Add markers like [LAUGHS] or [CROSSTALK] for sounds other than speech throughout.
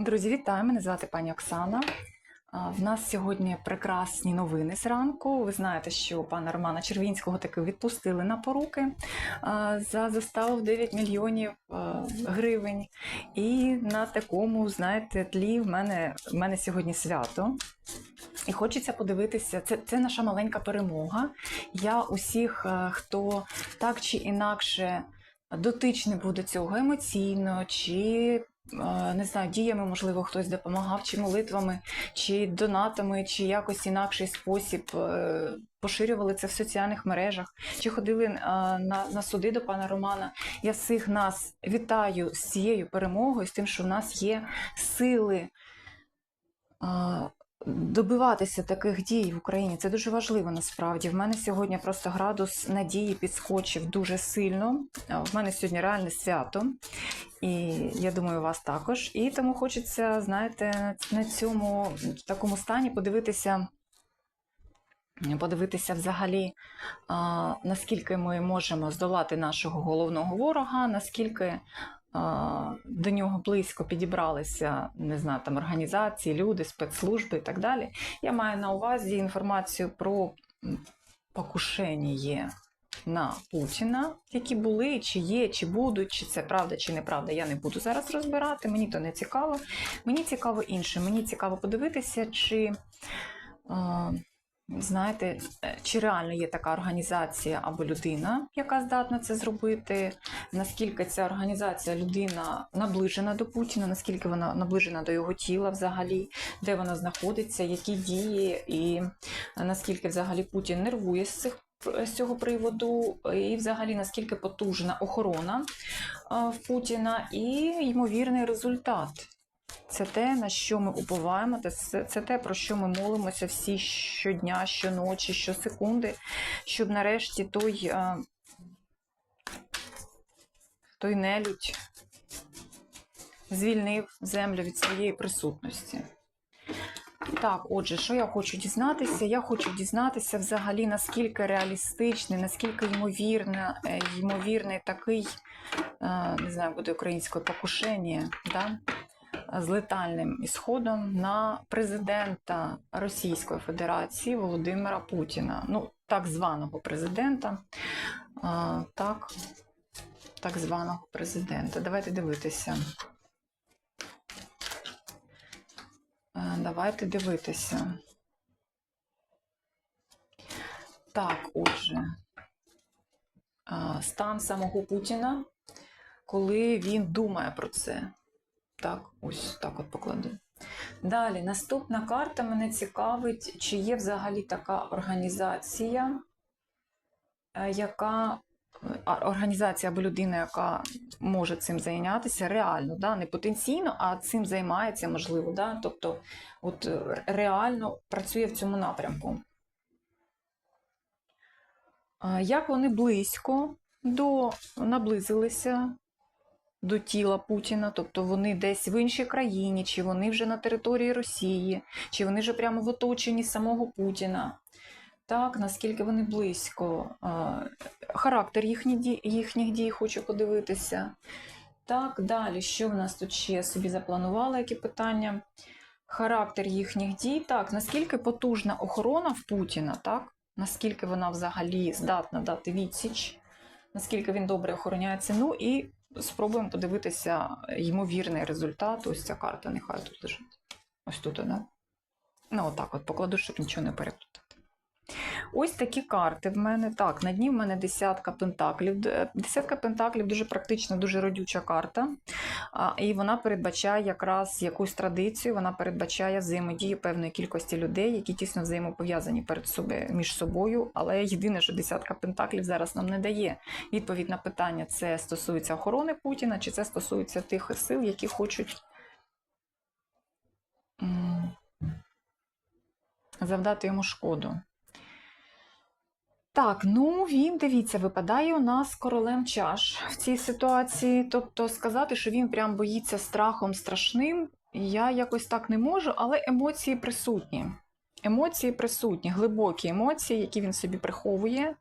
Друзі, вітаю! Мене звати пані Оксана. В нас сьогодні прекрасні новини зранку. Ви знаєте, що пана Романа Червінського таки відпустили на поруки за заставу в 9 мільйонів гривень. І на такому, знаєте, тлі в мене, в мене сьогодні свято. І хочеться подивитися, це, це наша маленька перемога. Я усіх, хто так чи інакше дотичний буде цього емоційно, чи не знаю, діями, можливо, хтось допомагав, чи молитвами, чи донатами, чи якось інакший спосіб е, поширювали це в соціальних мережах, чи ходили е, на, на суди до пана Романа. Я всіх нас вітаю з цією перемогою, з тим, що в нас є сили. Е, Добиватися таких дій в Україні це дуже важливо насправді. В мене сьогодні просто градус надії підскочив дуже сильно. В мене сьогодні реальне свято, і я думаю, у вас також. І тому хочеться, знаєте, на цьому в такому стані подивитися. Подивитися взагалі, наскільки ми можемо здолати нашого головного ворога, наскільки до нього близько підібралися не знаю, там організації, люди, спецслужби і так далі. Я маю на увазі інформацію про покушення на Путіна, які були, чи є, чи будуть, чи це правда, чи неправда. Я не буду зараз розбирати. Мені то не цікаво. Мені цікаво інше. Мені цікаво подивитися, чи. Знаєте, е, чи реально є така організація або людина, яка здатна це зробити? Наскільки ця організація людина наближена до Путіна, наскільки вона наближена до його тіла взагалі, де вона знаходиться, які дії, і наскільки взагалі Путін нервує з цих з цього приводу, і взагалі наскільки потужна охорона в Путіна, і ймовірний результат. Це те, на що ми уповаємо, це, це те, про що ми молимося всі щодня, щоночі, щосекунди, щоб нарешті той, а, той нелюдь звільнив землю від своєї присутності. Так, отже, що я хочу дізнатися? Я хочу дізнатися взагалі, наскільки реалістичний, наскільки ймовірне, е, ймовірний такий, е, не знаю, буде українською покушення, да? З летальним ісходом на президента Російської Федерації Володимира Путіна. Ну, так званого президента. Так, так званого президента. Давайте дивитися. Давайте дивитися. Так, отже, стан самого Путіна, коли він думає про це. Так, ось так от покладу. Далі, наступна карта мене цікавить, чи є взагалі така організація, е, яка організація або людина, яка може цим зайнятися реально, да? не потенційно, а цим займається, можливо, да? тобто от е, реально працює в цьому напрямку. Як вони близько до наблизилися до тіла Путіна, тобто вони десь в іншій країні, чи вони вже на території Росії, чи вони вже прямо в оточенні самого Путіна. Так, наскільки вони близько. Характер їхніх дій, їхніх дій хочу подивитися. Так, далі, що в нас тут ще собі запланувала, які питання? Характер їхніх дій. Так, наскільки потужна охорона в Путіна, так? Наскільки вона взагалі здатна дати відсіч, наскільки він добре охороняється. Ну і спробуємо подивитися ймовірний результат. Ось ця карта, нехай тут лежить. Ось тут, да? Ну, отак от покладу, щоб нічого не переплутати. Ось такі карти в мене. Так, на дні в мене десятка пентаклів. Десятка пентаклів дуже практична, дуже родюча карта. І вона передбачає якраз якусь традицію, вона передбачає взаємодію певної кількості людей, які тісно взаємопов'язані перед собою між собою. Але єдине, що десятка пентаклів зараз нам не дає відповідь на питання: це стосується охорони Путіна, чи це стосується тих сил, які хочуть. Завдати йому шкоду. Так, ну він, дивіться, випадає у нас королем чаш в цій ситуації. Тобто сказати, що він прям боїться страхом страшним, я якось так не можу, але емоції присутні. Емоції присутні, глибокі емоції, які він собі приховує.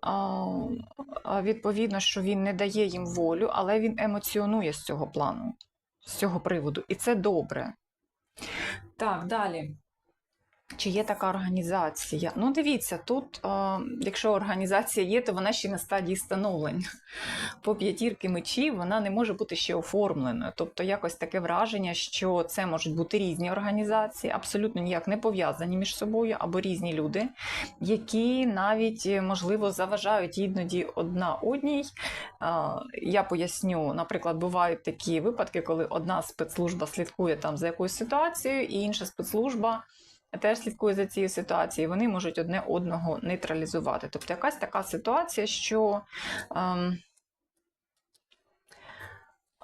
А, Відповідно, що він не дає їм волю, але він емоціонує з цього плану. з цього приводу, і це добре. Так, далі. Чи є така організація? Ну, дивіться, тут, е, якщо організація є, то вона ще на стадії становлення. По п'ятірки мечів вона не може бути ще оформленою. Тобто, якось таке враження, що це можуть бути різні організації, абсолютно ніяк не пов'язані між собою, або різні люди, які навіть, е, можливо, заважають іноді одна одній. Е, Я поясню, наприклад, бувають такі випадки, коли одна спецслужба слідкує там за якоюсь ситуацією, і інша спецслужба теж слідкує за цією ситуацією, вони можуть одне одного нейтралізувати. Тобто якась така ситуація, що. Ем,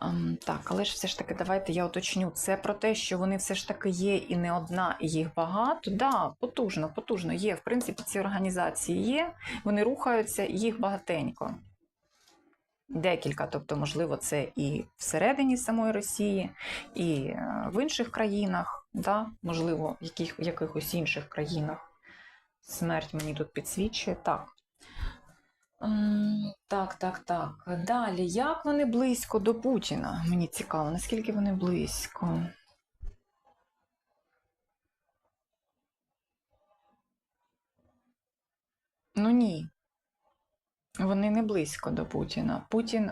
ем, так, але ж все ж таки, давайте я уточню. Це про те, що вони все ж таки є і не одна, і їх багато. Да, потужно, потужно є. В принципі, ці організації є, вони рухаються, їх багатенько. Декілька, тобто, можливо, це і всередині самої Росії, і е, в інших країнах, да? можливо, в яких, якихось інших країнах. Смерть мені тут підсвічує. Так. Так, так, так. Далі, як вони близько до Путіна? Мені цікаво, наскільки вони близько. Ну ні. Вони не близько до Путіна. Путін,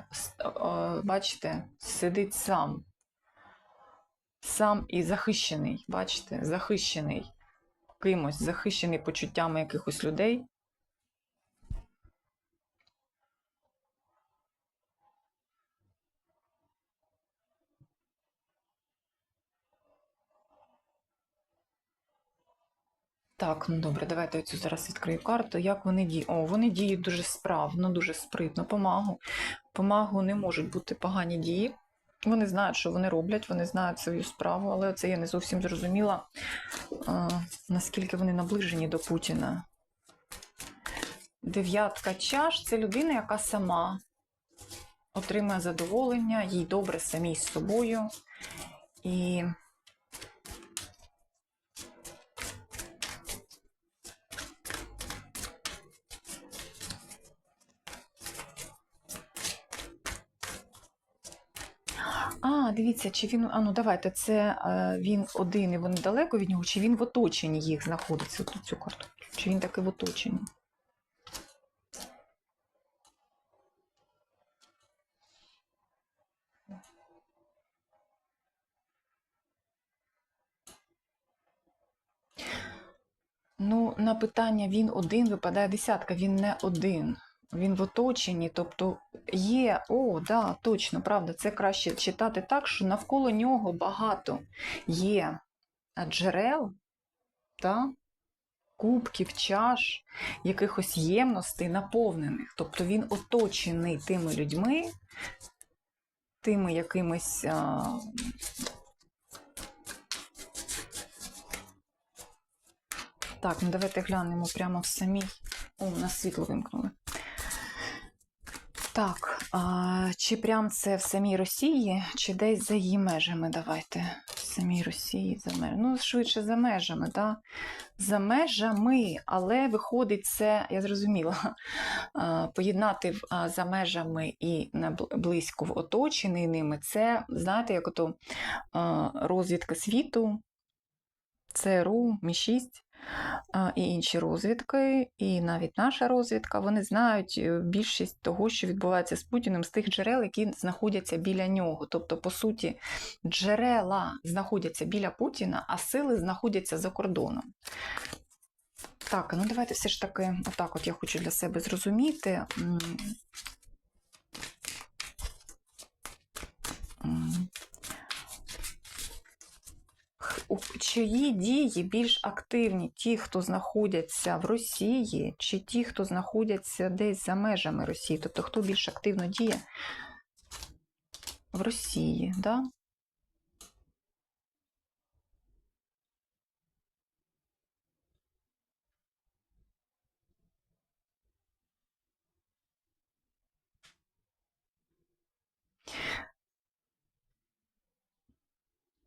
бачите, сидить сам. Сам і захищений, бачите, захищений кимось, захищений почуттями якихось людей. Так, ну добре, давайте я цю зараз відкрию карту. Як вони діють? О, вони діють дуже справно, дуже спритно. Помагу. Помагу не можуть бути погані дії. Вони знають, що вони роблять, вони знають свою справу, але це я не зовсім зрозуміла, наскільки вони наближені до Путіна. Дев'ятка чаш це людина, яка сама отримує задоволення, їй добре самій з собою. І А, дивіться, чи він. А ну давайте, це е, він один і вони далеко від нього, чи він в оточенні їх знаходиться тут цю карту? Чи він таки в оточенні? Ну, на питання він один випадає десятка, він не один. Він в оточенні, тобто є, о, да, точно, правда, це краще читати так, що навколо нього багато є джерел, та, кубків, чаш, якихось ємностей наповнених. Тобто він оточений тими людьми, тими якимись. А... Так, ну давайте глянемо прямо в самій. О, у нас світло вимкнули. Так, а, чи прям це в самій Росії, чи десь за її межами? Давайте. В самій Росії за межами. Ну, швидше за межами, да? За межами, але виходить це, я зрозуміла, [LAUGHS] поєднати за межами і близько в оточений ними, це, знаєте, як ото розвідка світу, ЦРУ, Мі-6 а, і інші розвідки, і навіть наша розвідка, вони знають е, більшість того, що відбувається з Путіним, з тих джерел, які знаходяться біля нього. Тобто, по суті, джерела знаходяться біля Путіна, а сили знаходяться за кордоном. Так, ну давайте все ж таки, отак от я хочу для себе зрозуміти. М. М. Х- у- Чиї дії більш активні? Ті, хто знаходяться в Росії, чи ті, хто знаходяться десь за межами Росії? Тобто, хто більш активно діє в Росії, да?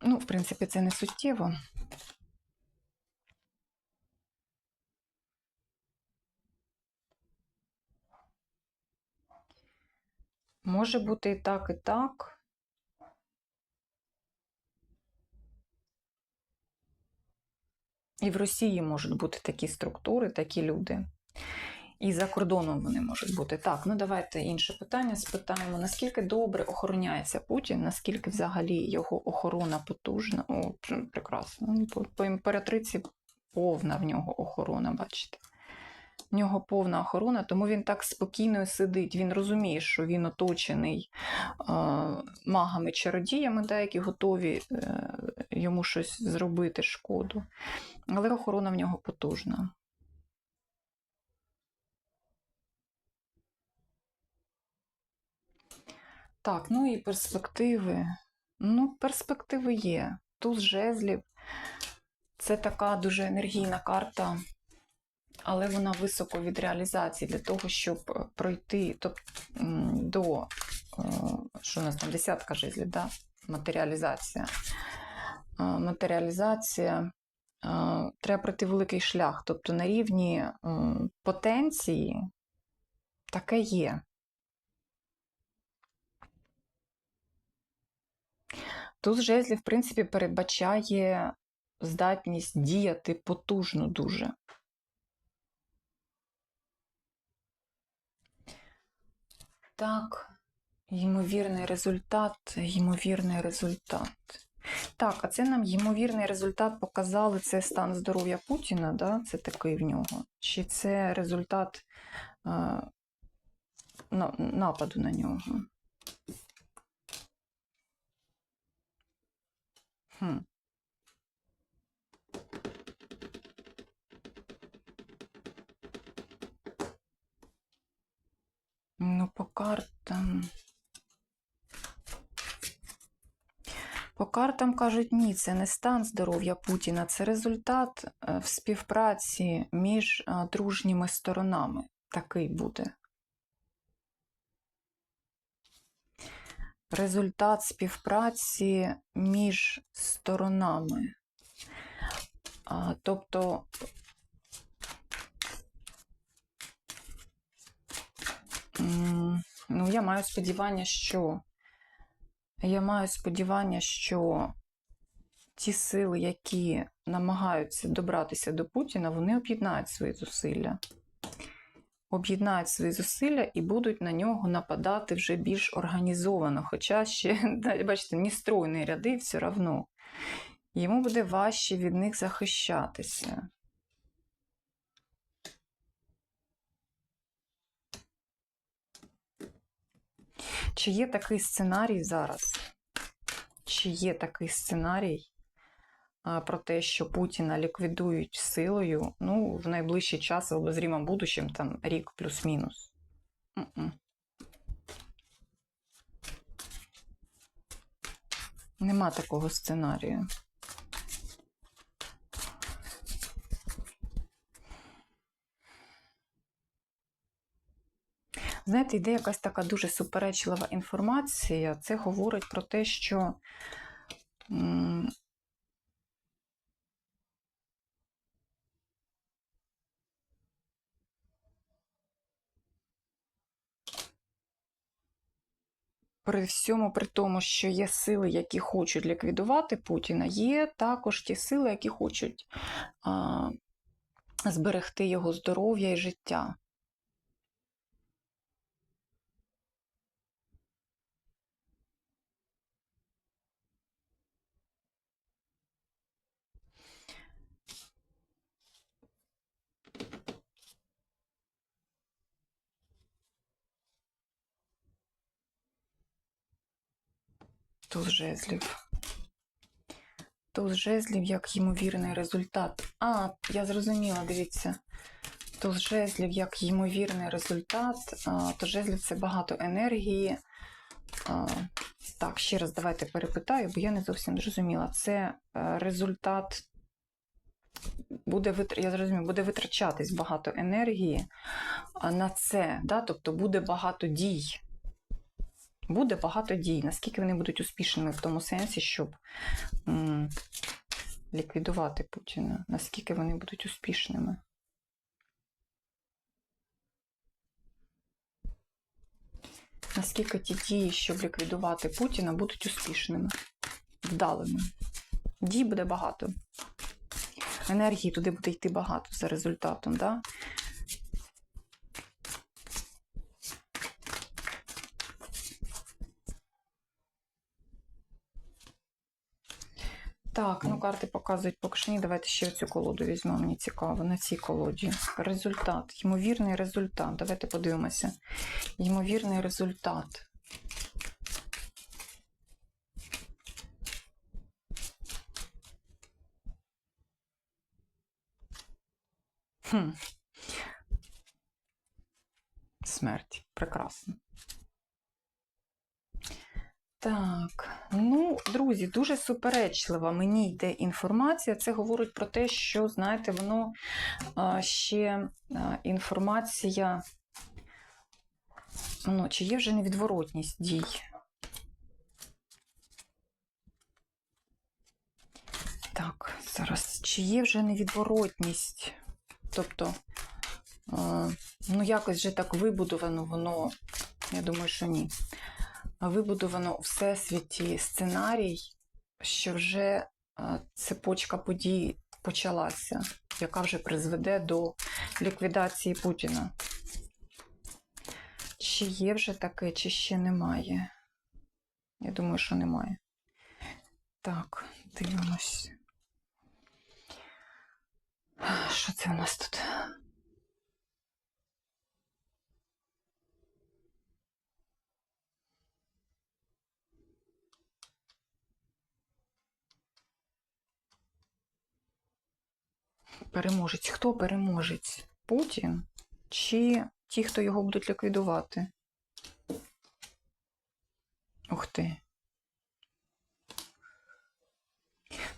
Ну, в принципі, це не суттєво. Може бути і так, і так. І в Росії можуть бути такі структури, такі люди. І за кордоном вони можуть бути. Так, ну давайте інше питання спитаємо. Наскільки добре охороняється Путін, наскільки взагалі його охорона потужна? О, пр- прекрасно. Ну, По, імператриці повна в нього охорона, бачите. В нього повна охорона, тому він так спокійно сидить. Він розуміє, що він оточений е, магами-чародіями, які готові е, йому щось зробити, шкоду. Але охорона в нього потужна. Так, ну і перспективи. Ну, перспективи є. Туз жезлів. Це така дуже енергійна карта, але вона високо від реалізації для того, щоб е, пройти тобто, до, е, що у нас там, десятка жезлів, да? матеріалізація. Е, Матеріалізація. Треба пройти великий шлях. Тобто на рівні потенції таке є. Туз жезлів, в принципі, передбачає здатність діяти потужно дуже. Так, ймовірний результат, ймовірний результат. Так, а це нам ймовірний результат показали це стан здоров'я Путіна, да? це такий в нього. Чи це результат е, нападу на нього? Хм. Ну, по картам. По картам кажуть, ні, це не стан здоров'я Путіна, це результат е, в співпраці між е, дружніми сторонами. Такий буде. Результат співпраці між сторонами. Тобто Ну, я маю сподівання, що я маю сподівання, що ті сили, які намагаються добратися до Путіна, вони об'єднають свої зусилля. Об'єднають свої зусилля і будуть на нього нападати вже більш організовано. Хоча ще, [LAUGHS] бачите, не стройні ряди все одно. Йому буде важче від них захищатися. Чи є такий сценарій зараз? Чи є такий сценарій про те, що Путіна ліквідують силою ну, в найближчий час в обозрімому будущем, там рік плюс-мінус? Нема такого сценарію. Знаєте, йде якась така дуже суперечлива інформація. Це говорить про те, що при всьому, при тому, що є сили, які хочуть ліквідувати Путіна, є також ті сили, які хочуть а, зберегти його здоров'я і життя. Туз жезлів. Туз жезлів як ймовірний результат. А, я зрозуміла, дивіться. Туз жезлів як ймовірний результат. Туз жезлів це багато енергії. Так, ще раз давайте перепитаю, бо я не зовсім зрозуміла. Це е, результат буде я зрозумію, буде витрачатись багато енергії на це, да? тобто буде багато дій. Буде багато дій. Наскільки вони будуть успішними в тому сенсі, щоб м, ліквідувати Путіна? Наскільки вони будуть успішними? Наскільки ті дії, щоб ліквідувати Путіна, будуть успішними, вдалими? Дій буде багато. енергії туди буде йти багато за результатом. Да? Так, ну карти показують поки що ні. Давайте ще цю колоду візьмемо. Мені цікаво на цій колоді. Результат. Ймовірний результат. Давайте подивимося. Ймовірний результат. Хм. Смерть. Прекрасно. Так, ну, друзі, дуже суперечлива мені йде інформація. Це говорить про те, що, знаєте, воно ще інформація, ну, чи є вже невідворотність дій. Так, зараз, чи є вже невідворотність? Тобто, ну, якось вже так вибудовано воно, я думаю, що ні вибудовано у всесвіті сценарій, що вже е, цепочка подій почалася, яка вже призведе до ліквідації Путіна. Чи є вже таке, чи ще немає? Я думаю, що немає. Так, дивимось. Що це у нас тут? Переможець. Хто переможець? Путін чи ті, хто його будуть ліквідувати? Ух ти.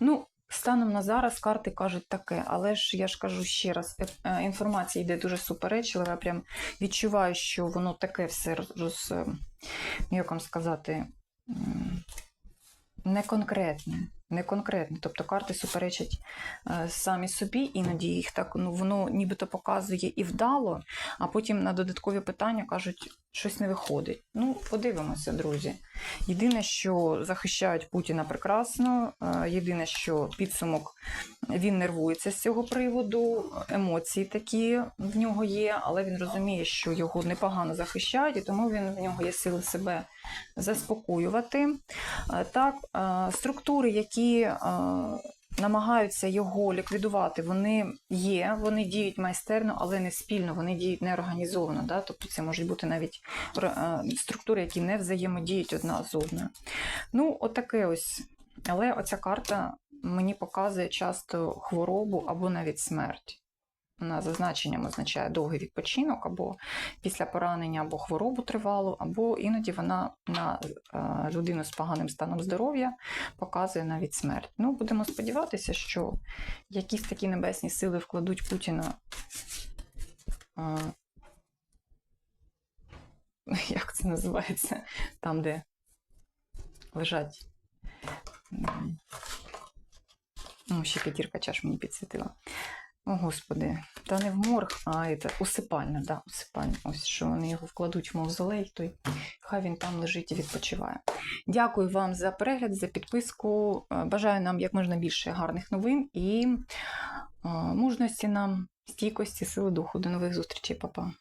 Ну, станом на зараз карти кажуть таке, але ж я ж кажу ще раз, е, е, інформація йде дуже суперечлива. Я прям відчуваю, що воно таке все роз, е, як вам сказати, м, неконкретне. Неконкретне. Тобто карти суперечать е, самі собі, іноді їх так ну, воно нібито показує і вдало, а потім на додаткові питання кажуть, щось не виходить. Ну, подивимося, друзі. Єдине, що захищають Путіна прекрасно. е, Єдине, що підсумок він нервується з цього приводу, емоції такі в нього є, але він розуміє, що його непогано захищають, і тому він в нього є сили себе заспокоювати. Е, Так, е, структури, які намагаються його ліквідувати, вони є, вони діють майстерно, але не спільно, вони діють неорганізовано. Да? Тобто це можуть бути навіть е, структури, які не взаємодіють одна з одною. Ну, отаке ось. Але оця карта мені показує часто хворобу або навіть смерть. Вона за значенням означає довгий відпочинок, або після поранення, або хворобу тривалу, або іноді вона на е, людину з поганим станом здоров'я показує навіть смерть. Ну, будемо сподіватися, що якісь такі небесні сили вкладуть Путіна. е, [LAUGHS] Як це називається? Там, де лежать. Ну, ще п'ятірка чаш мені підсвітила. О, Господи, та не в морг, а це, усипальна, да, усипальна. Ось що вони його вкладуть в мавзолей, то й хай він там лежить і відпочиває. Дякую вам за перегляд, за підписку. Е, Бажаю нам як можна більше гарних новин і е, мужності нам, стійкості, сили духу. До нових зустрічей, Па-па.